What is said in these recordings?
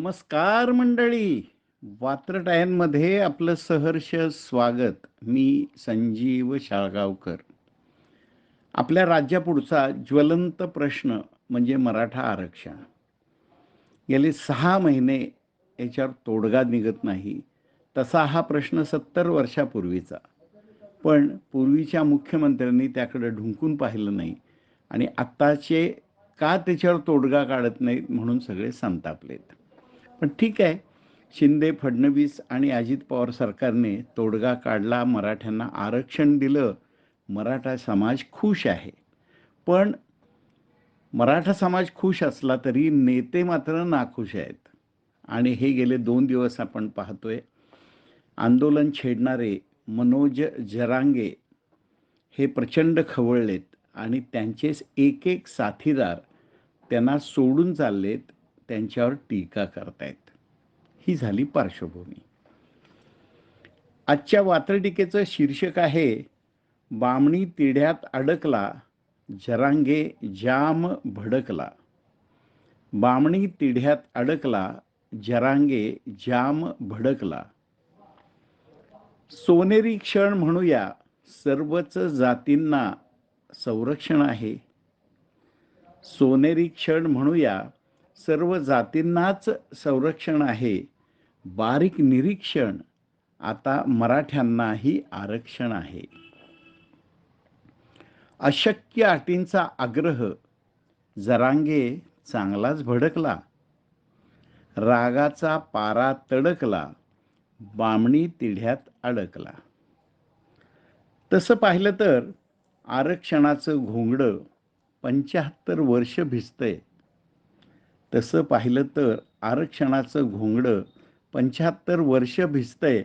नमस्कार मंडळी. वात्रटायांमध्ये आपलं सहर्ष स्वागत. मी संजीव शाळगावकर. आपल्या राज्यापुढचा ज्वलंत प्रश्न म्हणजे मराठा आरक्षण. गेले सहा महिने याच्यावर तोडगा निघत नाही. तसा हा प्रश्न सत्तर वर्षापूर्वीचा. पण पूर्वीच्या मुख्यमंत्र्यांनी त्याकडे ढुंकून पाहिलं नाही. आणि आत्ताचे का त्याच्यावर तोडगा काढत नाहीत म्हणून सगळे संतापलेत. पण ठीक आहे. शिंदे फडणवीस आणि अजित पवार सरकारने तोडगा काढला मराठ्यांना आरक्षण दिलं. मराठा समाज खुश आहे. पण मराठा समाज खुश असला तरी नेते मात्र नाखुश आहेत. आणि हे गेले दोन दिवस आपण पाहतोय. आंदोलन छेडणारे मनोज जरांगे हे प्रचंड खवळलेत आणि त्यांचेच एक एक साथीदार त्यांना सोडून चाललेत. त्यांच्यावर टीका करतायत. ही झाली पार्श्वभूमी. आजच्या वात्रटिकेचं शीर्षक आहे बामणी तिढ्यात अडकला जरांगे जाम भडकला. बामणी तिढ्यात अडकला जरांगे जाम भडकला. सोनेरी क्षण म्हणूया सर्वच जातींना संरक्षण आहे. सोनेरी क्षण म्हणूया सर्व जातींनाच संरक्षण आहे. बारीक निरीक्षण आता मराठ्यांनाही आरक्षण आहे. अशक्य अटींचा आग्रह जरांगे चांगलाच भडकला. रागाचा पारा तडकला. बामणी तिढ्यात अडकला. तसं पाहिलं तर आरक्षणाचं घोंगडं पंच्याहत्तर वर्ष भिजतंय. तसं पाहिलं तर आरक्षणाचं घोंगडं पंच्याहत्तर वर्ष भिजतंय.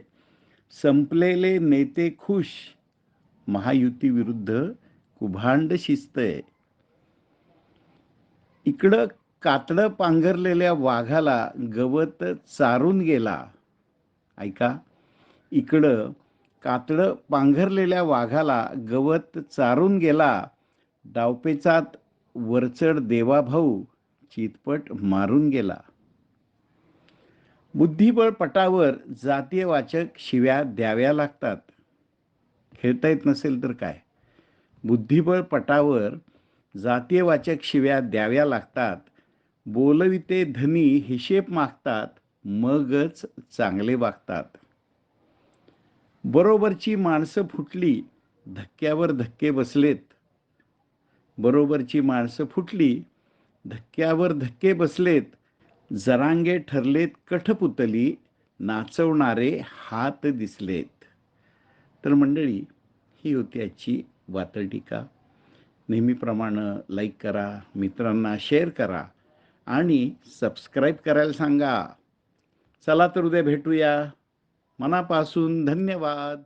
संपलेले नेते खुश. महायुतीविरुद्ध कुभांड शिस्तय. इकडं कातडं पांघरलेल्या वाघाला गवत चारून गेला. ऐका. इकडं कातडं पांघरलेल्या वाघाला गवत चारून गेला. डावपेचात वरचड देवाभाऊ चितपट मारून गेला. बुद्धिबळ पटावर जातीयवाचक शिव्या द्याव्या लागतात. खेळता येत नसेल तर काय? बुद्धिबळ पटावर जातीयवाचक शिव्या द्याव्या लागतात. बोलविते धनी हिशेब मागतात मगच चांगले वागतात. बरोबरची माणसं फुटली धक्क्यावर धक्के बसलेत. बरोबरची माणसं फुटली धक्क्यावर धक्के बसलेत. जरांगे ठरलेत कठपुतली नाचवणारे हात दिसलेत. तर मंडळी ही होती आजची वातटिका नेहमीप्रमाणे लाईक करा मित्रांना शेअर करा आणि सबस्क्राईब करायला सांगा. चला तर उद्या भेटूया. मनापासून धन्यवाद.